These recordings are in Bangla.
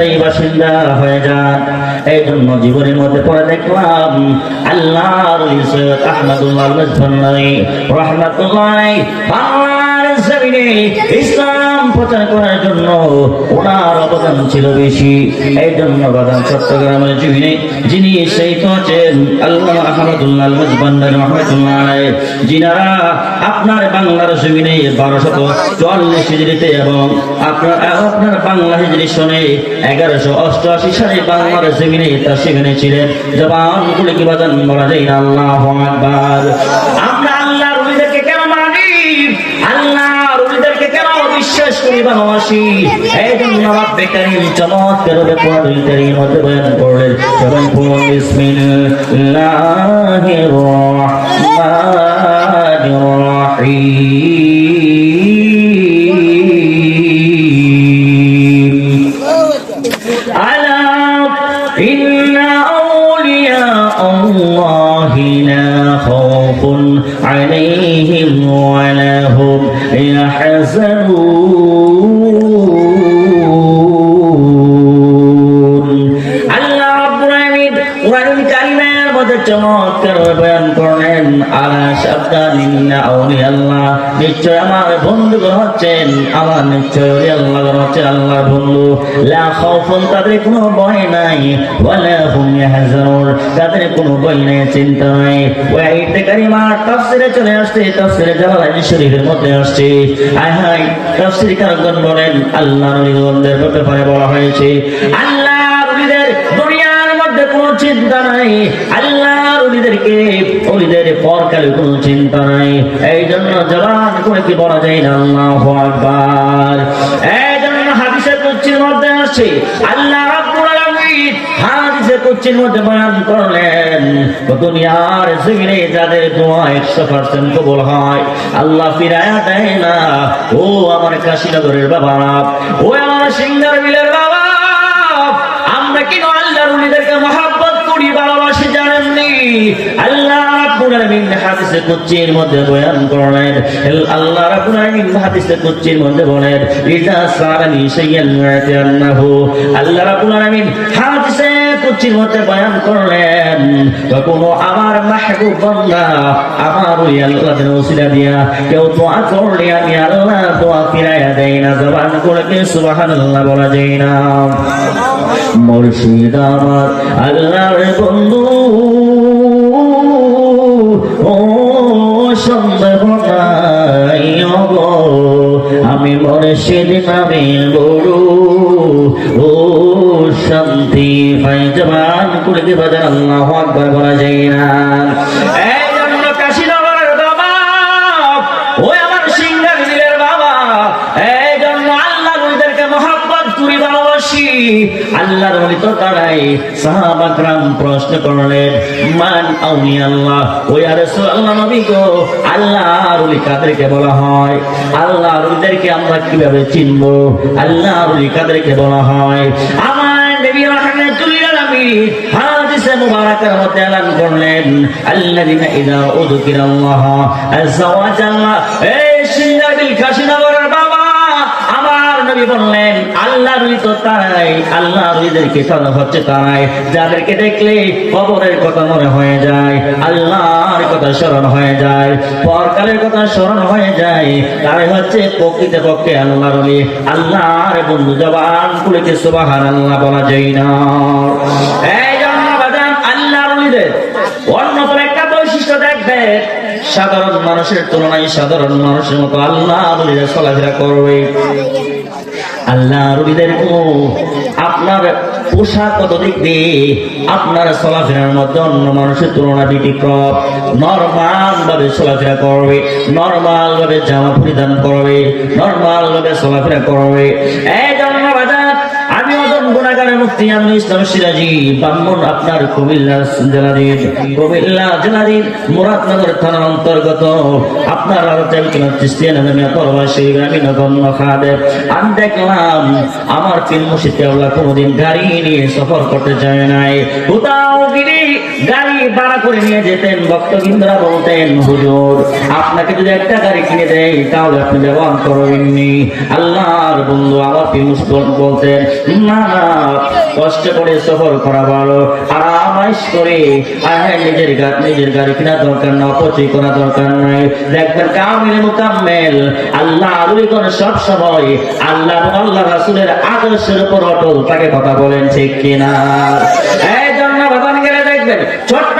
স্থায়ী বাসিন্দা হয়ে যান। এই জন্য জীবনের মধ্যে পড়ে দেখলাম আল্লাহ আহমদুল্লাহ রহমতুল্লাহ জমিনে ইসলাম প্রচার করার জন্য ওনার অবদান ছিল বেশি। এই জন্য বাদাম চট্টগ্রামের জমিনে যিনি সেই তো আছেন আল্লাহ আহমদুল্লাহ মজবান্দার রহমতুল্লাহ যিনারা আপনার বাংলার জমিনে বারোশত চুয়াল্লিশ হিজড়িতে এবং আপনার আপনার বাংলা হিজড়ি সনে এগারোশো অষ্টআশি সালে বাংলার জমিনে তার সেখানে ছিলেন। জবান গুলি কি বলা যায় আল্লাহ আকবার। করি ভালোবাসি এই জন্য রব্বে কারীম চমৎকার ভাবে কোরআনুল কারীম লা খাউফুন তাদের কোনো ভয় নাই। হুম তাদের কোনো ভয় নাই, চিন্তা নাই। কারিমা তাফসিরে চলে আসছে, তাফসিরে জালালাইন শরীফের মধ্যে আসছে। তাফসির কারকগণ বলেন, আল্লাহর ওলিদের ব্যাপারে বলা হয়েছে দুনিয়ার মধ্যে কোনো চিন্তা নাই। কোনো চিন্তা নাই। এই জন্য জবান করে কি বলা যায় না? আল্লাহু আকবার এই জন্য হাদিসের কুচ্ছির মধ্যে আসছে আল্লাহ রাব্বুল আলামিন কুচ্ছির মধ্যে বয়ান করলেন, দুনিয়ার জমিনে যাদের দোয়া একশো পার্সেন্ট কবুল হয়, আল্লাহ ফিরায়া দেয় না। ও আমার কাশীনগরের বাবা, ও আমার সিঙ্গার বিলের বাবা, আমরা কেন আল্লাহর উলিদেরকে মহাব্বত করি, ভালোবাসি জানেননি? আল্লাহ রাব্বুল আলামিন হাদিসে কুচ্চির মধ্যে বয়ান করলেন আল্লাহ রাব্বুল আলামিন হাদিসে কুচ্চির মধ্যে বলেন ইজা সারানি শাইয়ান আন্নাহু আল্লাহ রাব্বুল আলামিন হাদিসে কুচ্চির মধ্যে বয়ান করলেন কখনো আমার মাহবুব বান্দা আমার ওই আল্লাহর ওসিলা দিয়া কেউ দোয়া করলে আমি আল্লাহ দোয়া ফিরাইয়া দেই না জবান করে সুবহানাল্লাহ বলা যায় না। মুর্শিদ আমার আল্লাহর বন্ধু সন্দেহ নাই আমি সেদিন আমি গরু। ও শান্তি, ভাই, জবান করে দেবা আল্লাহ আকবার বলা যায় না। আল্লাহর বলি তো তারাই সাহাবাকরাম প্রশ্ন করলেন, মান আউনি আল্লাহ? ওই আর আল্লাহ নবী গো, আল্লাহর ওলি কাদেরকে বলা হয়? আল্লাহর ওলিদেরকে আমরা কীভাবে চিনবো? আল্লাহর ওলি কাদেরকে বলা হয়? আমার নবী রাহমাতুল্লাহ আলামিন হাদিসে মুবারাকার এই আমার নবী বললেন, আল্লাহ রুই তো তারাই আল্লাহ রুইদেরকে তারা হচ্ছে তারাই যাদেরকে দেখলে কবরের কথা মনে হয়ে যায়, আল্লাহর কথা স্মরণ হয়ে যায়, পরকালের কথা স্মরণ হয়ে যায়, তারাই হচ্ছে প্রকৃত পক্ষে আল্লাহ রবি আল্লাহর বন্ধু জবান খুলেছে সুবাহান আল্লাহ বলা যায় না। এই জন্য আল্লাহ রবিদের অন্যতম দেখবে সাধারণ মানুষের তুলনায় সাধারণ মানুষের মতো আল্লাহ রবিরা চলাফেরা করবে। আল্লাহ রবিদের আপনার পোশাক কত দিয়ে আপনার চলাফেরার মধ্যে অন্য মানুষের তুলনা ব্যতিক্রম। নর্মাল ভাবে চলাফেরা করবে নর্মাল ভাবে জামা পরিধান করবে নর্মাল ভাবে চলাফেরা করবে। এই জন্য বাজার আমি অজন গুণাগারের মুক্তি আমি ইসলাম সিরাজি, ব্রাহ্মণ আপনার কুমিল্লা জেলাধীন। কুমিল্লা জেলাধীন, মুরাদনগর থানার অন্তর্গত। আপনার আলোচনা কিনা খ্রিস্টিয়ান আমি পরবাসী আমি নগণ্য খাদের আমি দেখলাম, আমার তিন মুর্শিদকে আল্লাহ কোনোদিন গাড়ি নিয়ে সফর করতে চায় নাই। কোথাও গিয়ে গাড়ি ভাড়া করে নিয়ে যেতেন, ভক্তবৃন্দরা বলতেন, হুজুর, আপনাকে যদি একটা গাড়ি কিনে দেয় তাহলে আপনি ব্যবহার করবেননি। আল্লাহর বন্ধু আবার পিমুষ বলতেন, না না কষ্ট করে সফর করা ভালো। আরামাইশ করে নিজের নিজের গাড়ি দরকার না, অপচয় করা দরকার নাই। দেখবেন কামিল মোকাম্মেল, আল্লাহ সব সময় আল্লাহ আল্লাহ রাসুলের আদর্শের উপর অটল। তাকে কথা বলেন ঠিক কিনা? এই জন্য ভগবান গেলে দেখবেন চট্টগ্রাম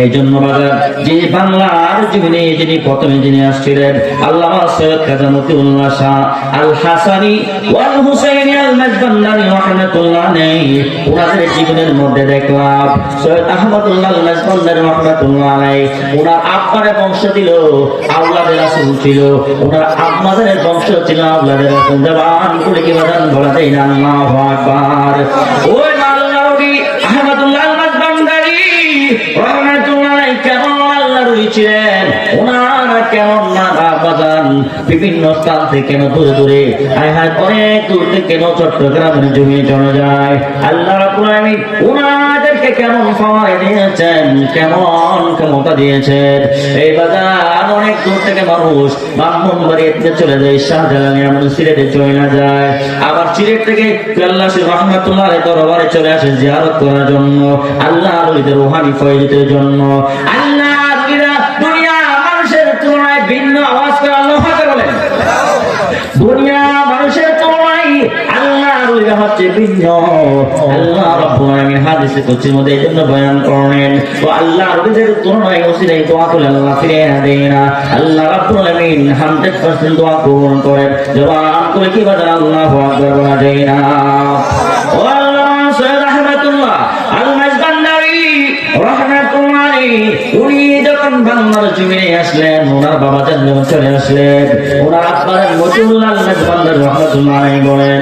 এই জন্য যিনি বাংলার জীবনে, যিনি প্রথমে যিনি আসছিলেন আল্লাহ সৈয়দ শাহ আল হাসানি ওয়াল হুসাইনি আল মাজবান্দানি নেই ওনাদের জীবনের মধ্যে দেখলাম, সৈয়দ আহমদুল্লাহ ওনার বংশ ছিল, আওলাদের রাসূল ছিল। ওনার আম্মাদের বংশ ছিল জবান কি বলা দেয় না? আল্লাহু ওই আহমদুল্লাহ মাজবান্দানি আল্লাহ ওনারা কেমন না বাজান? বিভিন্ন স্থান থেকে কেন দূরে দূরে? আয় হায়, অনেক দূর থেকে চট্টগ্রামের জমি চলে যায়? আল্লাহ আলামিন ওনাদেরকে কেমন সময় দিয়েছেন? কেমন ক্ষমতা দিয়েছেন? এই বাজার অনেক দূর থেকে মানুষ ব্রাহ্মণ বাড়িতে চলে যায় শাহজালানি এমন সিলেটে চলে না যায়। আবার সিলেট থেকে আল্লাহ রহমতুল্লাহ দরবারে চলে আসে, জিয়ারত করার জন্য আল্লাহ রোহানি ফয়জিতের জন্য। আল্লাহ রুহিরা দুনিয়া মানুষের তুলনায় ভিন্ন আওয়াজ করে আল্লাহ হাতে বলেন দুনিয়া মানুষের তুলনায় আল্লাহ ভিন্ন আল্লাহ রাব্বুল আলামিন হাদিসে কুদসির মধ্যে এই বয়ান করেন তো আল্লাহ রুহিদের তুলনায় ওসিলাই দোয়া করে আল্লাহ ফিরে দেয় না। আল্লাহ রাব্বুল আলামিন 100% দোয়া কবুল করেন। জবান করে কি বাজার আল্লাহু আকবার বলা যায় না। ও আল্লাহ, সৈয়দ রহমাতুল্লাহ আল মাজবান্দারি রহমাতুল্লাহ উনি যখন জমিনে আসলেন, ওনার বাবা চলে আসলেন। ওনার রহমাতুল্লাহ বলেন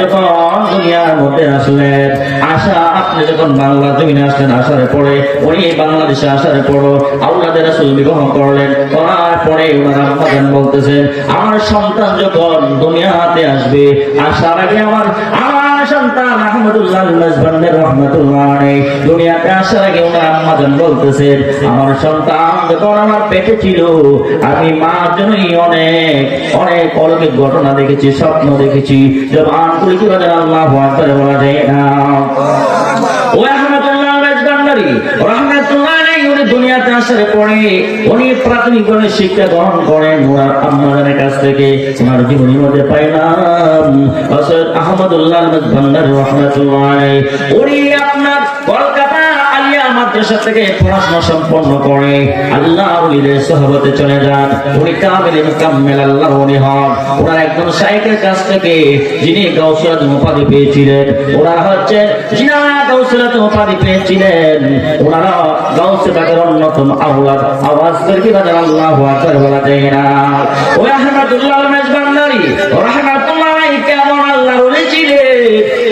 যখন দুনিয়ার মধ্যে আসলেন, আশা, আপনি যখন বাংলা জমিনে আসলেন আসার পরে, উনি বাংলাদেশে আসার পর আল্লাদের রাসূল বিবাহ করলেন। করার পরে ওনার আব্বাজান বলতেছেন, আমার সন্তান যখন দুনিয়াতে আসবে, আসার আগে আমার আমার সন্তান আহমদুল্লাহ মেজবান্দার রহমাতুল্লাহ দুনিয়াতে আসার আগে ওনার আম্মাজান বলতেছেন আমার সন্তান যখন আমার পেটে ছিল আমি মা জন্যই অনেক অনেক অলৌকিক ঘটনা দেখেছি স্বপ্ন দেখেছি। জবান করে কি বাজার আল্লাহ বলা যায় না? ও আহমদুল্লাহ আলাইহি উনি দুনিয়াতে আসার পরে উনি প্রাথমিক ভাবে শিক্ষা গ্রহণ করেন ওনার আম্মাজানের কাছ থেকে। ওনার জীবনের মধ্যে পাইলাম। হযরত আহমদুল্লাহ ভান্ডার রহমাতুল্লাহ উনি আপনার মাদ্রাসা থেকে পড়াশোনা সম্পন্ন করে আল্লাহ উলিদের সহবতে চলে যান। উনি কামিল মুকাম্মেল আল্লাহ উনি হন। ওনার একজন শাইখের কাছ থেকে যিনি আজম উপাধি পেয়েছিলেন, ওনারা হচ্ছে যিনা আজম উপাধি পেয়েছিলেন। ওনারা গাউসে পাকের অন্যতম আওলাদ আওয়াজ করে কি বাজার আল্লাহ আকবার বলা যায় না। ওই আহমদুল্লাহ মেজবান্দারি রহমাতুল্লাহ আলাইহি কেমন আল্লাহ বলেছিলেন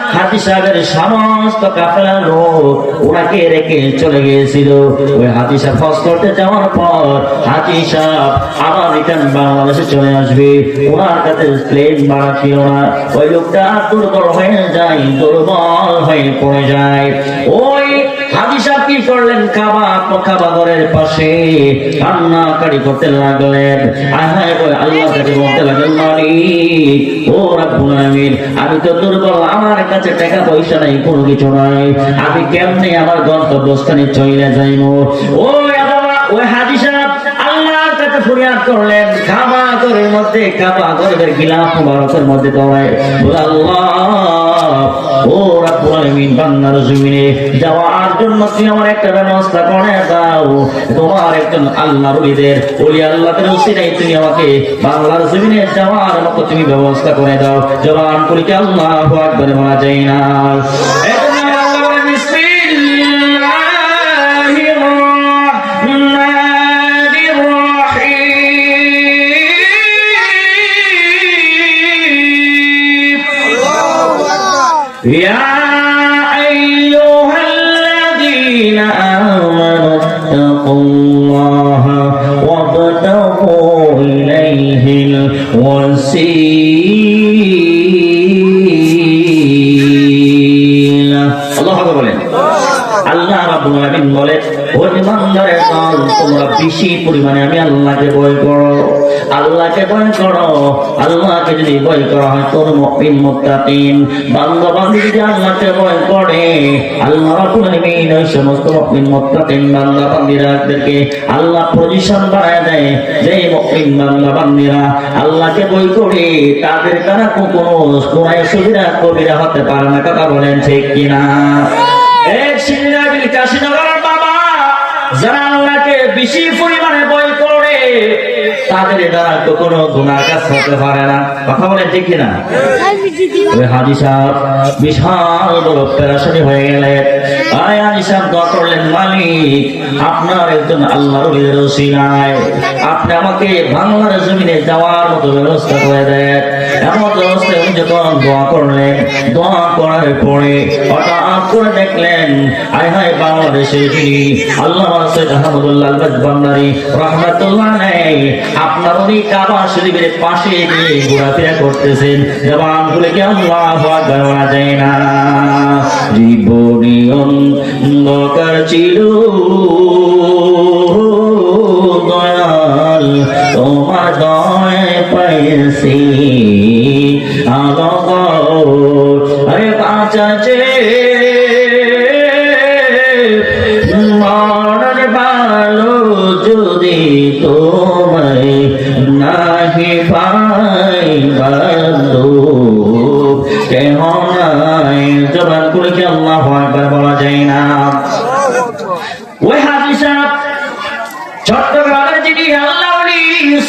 সাহেবের সমস্ত কাফেলা লোক ওনাকে রেখে চলে গিয়েছিল। ওই হাতি সাহেব হজ করতে যাওয়ার পর হাতিসা সাহেব আবার রিটার্ন বাংলাদেশে চলে আসবে। ওনার কাছে প্লেন ভাড়া ছিল না। ওই লোকটা দুর্বল হয়ে যায়, দুর্বল হয়ে পড়ে যায়। ওই করলেন কাবা পাশে। কান্নাকাটি করতে লাগলেন। আহায় আল্লাহ কাছে বলতে লাগলেন ও আমি তো দুর্বল, আমার কাছে টাকা পয়সা নাই, কোনো কিছু নাই। আমি কেমনে আমার গন্তব্যস্থানে চলে যাইবো? ও বাবা ওই আল্লাহর কাছে ফরিয়াদ করলেন, কাবা ঘরের মধ্যে, কাবা ঘরের গিলাফ মুবারকের মধ্যে দৌড়ায় ও রাব্বুল আলামিন, বান্দার জমিনে যাওয়ার জন্য তুমি আমার একটা ব্যবস্থা করে দাও। তোমার একজন আল্লাহর ওলিদের, ওলি আল্লাহর ওসিলাই তুমি আমাকে বাংলার জমিনে যাওয়ার মতো তুমি ব্যবস্থা করে দাও। জবান করি আল্লাহু আকবার বলা যায় না। يا أيها الذين آمنوا اتقوا الله وابتغوا إليه الوسيلة الله أكبر বলেন আল্লাহ রাব্বুল আলামিন বলে ও ইমানদারের দল তোমরা বেশি পরিমাণে আমি আল্লাহকে ভয় করো আল্লাহকে ভয় করো আল্লাহকে যদি ভয় করা হয় তোর বান্দা বান্দি যদি আল্লাহকে ভয় করে আল্লাহ রাব্বুল আলামিন ওই সমস্ত বান্দা বান্দিরাদেরকে আল্লাহ পজিশন বাড়ায় দেয়। যে বান্দা বান্দিরা আল্লাহকে ভয় করে তাদের তারা কোনো কোনো সুবিধা কবিরা হতে পারে না। কথা বলেন ঠিক কিনা? এক সিন্নাবিল কাশিনগরের বাবা যারা আল্লাহকে বেশি পরিমাণে তাদের দ্বারা তো কোনো গুণার কাজ হতে পারে না। কথা বলে ঠিক না ওই সাহেব বিশাল বড় পেরাশনি হয়ে গেলে, আয় সাহেব দোয়া করলেন মালিক আপনার একজন আল্লাহর রসি ওসিলায়। আপনি আমাকে বাংলার জমিনে যাওয়ার মতো ব্যবস্থা করে দেন। এমন ব্যবস্থা উনি যখন দোয়া করলেন, দোয়া করার পরে হঠাৎ করে দেখলেন আয় হায় বাংলাদেশে যিনি আল্লাহ সৈয়দ আহমদুল্লাহ রহমাতুল্লাহ নেই আপনার উনি কাবা শরীফের পাশে গিয়ে ঘোরাফেরা করতেছেন। জবান খুলে কি আল্লাহ যায় না? জীবনী অন্ধকার ছিল। পাইছি আরে বাঁচাছে মরণ ভালো যদি তোমায় নাহি পাই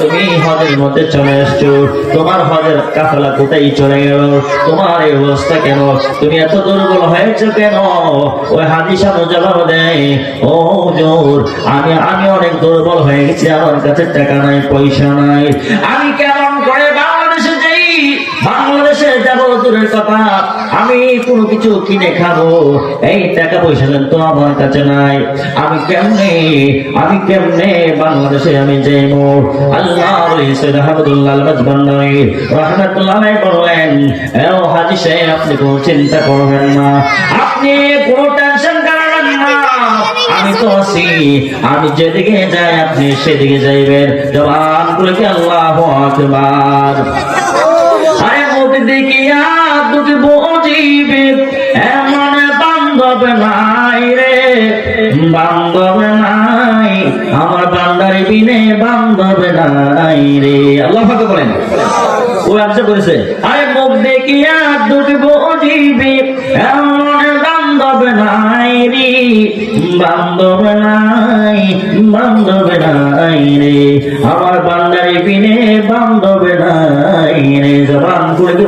তুমি তোমার চলে তোমার অবস্থা কেন, তুমি এত দুর্বল হয়েছো কেন? ওই সাহেব জবাব দেয়, ও হুজুর, আমি আমি অনেক দুর্বল হয়ে গেছি, আমার কাছে টাকা নাই, পয়সা নাই, আমি কেমন যাব দূরের কথা আমি কোনো কিছু কিনে খাব। এই টাকা পয়সা তো আমার কাছে নাই। আমি কেমনে আমি কেমনে বাংলাদেশে আমি যাইব? আল্লাহ রহমতুল্লাহ বললেন হাজি সাহেব, আপনি কোনো চিন্তা করবেন না। আপনি কোনো টেনশন না। আমি তো আছি। আমি যেদিকে যাই, আপনি সেদিকে যাইবেন। জবান বলে কি আল্লাহ আকবার। দেখিয়া দুটি বুঝিবে এমন বান্ধব নাই রে। বান্ধব নাই, আমার বান্দারি বিনে বান্ধব নাই রে। আল্লাহ বলেন। ও আচ্ছা করেছে। আরে মুখ দেখিয়া দুটি বুঝিবে এমন বান্ধব নাই রে। বান্ধব নাই বান্ধব নাই রে। আমার বান্দারি বিনে বান্ধব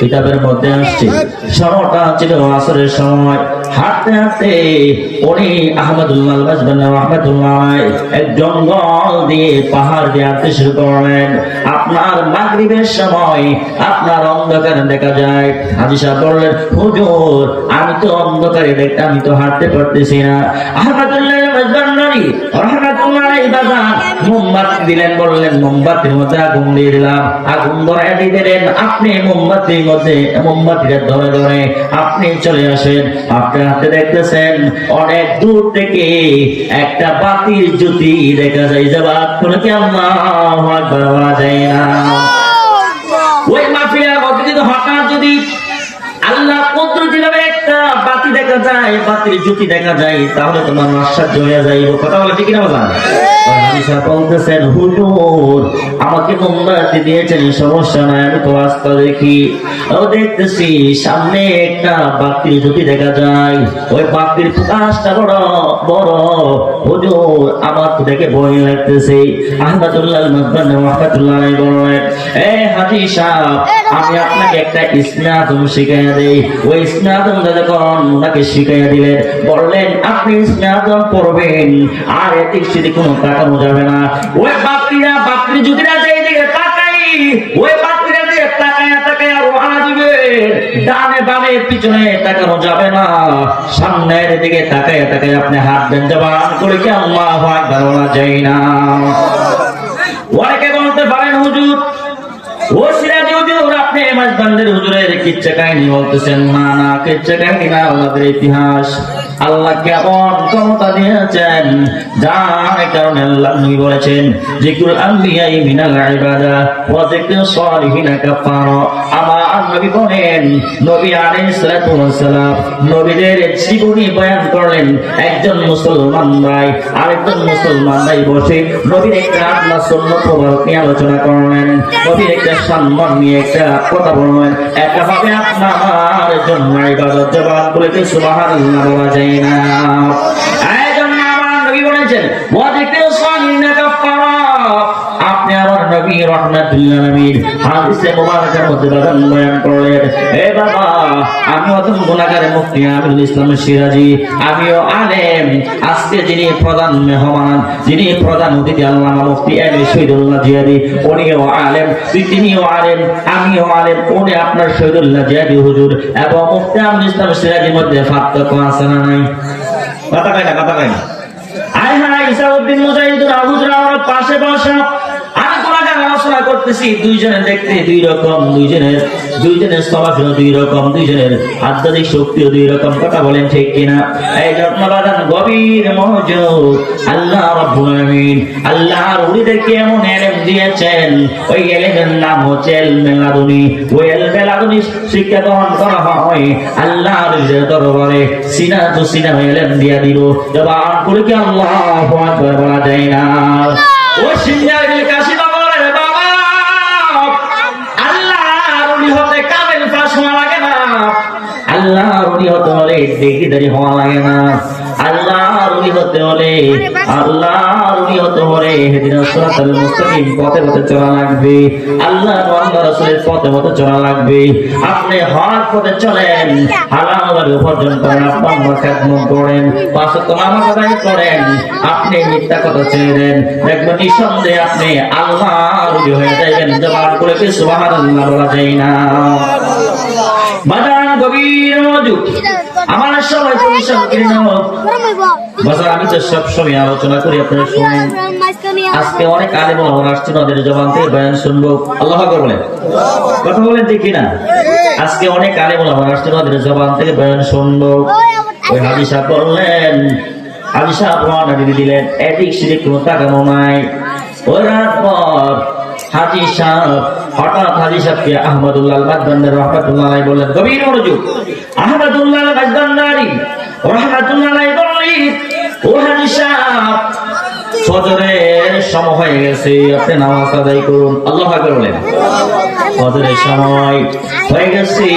কিতাবের মধ্যে আসছে। সময়টা ছিল আসরের সময়। হাঁটতে হাঁটতে উনি আহমদুল্লাহ রহমতুল্লাহ এক জঙ্গল দিয়ে পাহাড় দিয়ে হাঁটতে শুরু করলেন। আপনার মাগরিবের সময় আপনার অন্ধকারে দেখা যায়। হাজি সাহেব বললেন, হুজুর, আমি তো অন্ধকারে দেখতে, আমি তো হাঁটতে পারতেছি না। আহমদুল্লাহ রহমতুল্লাহ মোমবাতির মধ্যে আগুন আপনি ধরে ধরে আপনি চলে আসেন। আপনি হাতে দেখতেছেন, অনেক দূর থেকে একটা বাতির জ্যোতি দেখা যায়। যে বাদ করে কি আল্লাহ যায় না? দেখা যায়, তাহলে তোমার যাইব। কথা বলে ঠিক না হুজুর, আমাকে মোমবাতি দিয়েছেন, সমস্যা নাই, আমি তো রাস্তা দেখি। ও দেখতেছি, সামনে একটা বাতির জ্যোতি দেখা যায়। ওই বাতির প্রকাশটা বড় বড়। হুজুর, আমার তো দেখে ভয় লাগতেছে। আহমদুল্লাহ মদবান রহমাতুল্লাহ বলেন এ হাজি সাহেব আমি আপনাকে একটা ইসলাম শিখাইয়া দেই। ওই ইসলাম যখন ওনাকে শিখাইয়া দিলেন, বললেন, আপনি ইসলাম পড়বেন, আর এতে সেদিকে কোনো তাকানো যাবে না। ওই বাপরিরা বাপরি যুদিরা যেই দিকে তাকাই, ওই বাপরিরা দিয়ে তাকায়া তাকায়া রোহানা দিবে, ডানে বামে, পিছনে তাকানো যাবে না। সামনের দিকে তাকায়া তাকায় আপনি হাত দেন জবান করে কি আল্লাহ আকবার বলা যায় না? অনেকে বলতে পারেন, হুজুর, ও আপনি হুজুরের কিচ্ছা কাহিনী বলতেছেন, না না, কিচ্ছা কাহিনী না আমাদের ইতিহাস। আল্লাহ কেমন ক্ষমতা দিয়েছেন, যার কারণে আল্লাহ নবী বলেছেন জিকুল আম্বিয়াই মিনাল আমার নবী বলেন, নবী নবীদের জীবনী বয়ান করলেন, একজন মুসলমান ভাই, আরেকজন মুসলমান ভাই বসে নবীর একটা আল্লাহ সুন্নাত মোবারক আলোচনা করলেন, নবীর একটা সম্মান নিয়ে একটা কথা বলবেন একটা হবে আপনার জন্য ইবাদত জবান বলে সুবহানাল্লাহ বলেছেন ওয়া নবী রহমাতুল্লাহ হাদিসে মুবারকের মধ্যে বাগান বয়ান করলেন, এ বাবা, আমি অতম গুণাগার মুফতি আমিরুল ইসলাম সিরাজি, আমিও আলেম। আজকে যিনি প্রধান মেহমান, যিনি প্রধান অতিথি আল্লামা মুফতি এম শহীদুল্লাহ জিয়াদি, উনিও আলেম। তিনিও আলেম, আমিও আলেম, উনি আপনার শহীদুল্লাহ জিয়াদি হুজুর এবং মুফতি আমিরুল ইসলাম সিরাজির মধ্যে পার্থক্য আছে না নাই? কথা কয় না, কথা কয় না। আয় হায় ইসাউদ্দিন মুজাহিদুর আবুজরা আমার পাশে বসা আলোচনা করতেছি, দুইজনের দেখতে দুই রকম, দুইজনের দুইজনের চলাফেরা দুই রকম, দুইজনের আধ্যাত্মিক শক্তিও দুই রকম, কথা বলেন ঠিক কিনা? এই যত্নবাদান গভীর মনোযোগ, আল্লাহ রাব্বুল আলামিন আল্লাহর উলিদেরকে এমন এলেম দিয়েছেন, ওই এলেমের নাম হচ্ছে এলমে লাদুনি ওই এলমে লাদুনি শিক্ষা গ্রহণ করা হয় আল্লাহর উলিদের দরবারে, সিনা তো সিনা এলেম দিয়া দিল। জবান করে কি আল্লাহ আকবার বলা যায় না? ও সিনিয়র আল্লাহর হতে হলে ডিগ্রিদারি হওয়া লাগে না। হতে হলে হতে হলে পথে পথে চলা লাগবে। আল্লাহ আল্লাহ পথে পথে চলা লাগবে। আপনি পথে চলেন আপনি মিথ্যা কথা ছেড়ে দেন। নিঃসন্দেহে আপনি আল্লাহর উলি হয়ে যাবেন জবান করে বলা যায় না। বাজান গভীর মনোযোগ। আমার সবাই পরিশ্রম করে বাজার আমি তো সব সময় আলোচনা করি আপনারা শুনেন। আজকে অনেক আলেম ওলামা আসছে ওদের জবান থেকে বয়ান শুনব। আল্লাহ বলেন। কথা বলেন দেখি না আজকে অনেক আলেম ওলামা আসছে ওদের জবান থেকে বয়ান শুনব। ওই হাদিসা বললেন হাদিসা দিয়ে দিলেন এদিক সেদিক কোনো তাকানো নাই। ওই রাত পর হাজি সাহেব হঠাৎ হাজি সাহেবকে ও হাজি সময় হয়ে গেছে, আপনি নামাজ আদায় করুন। আল্লাহ বলেন। ফজরের সময় হয়ে গেছে।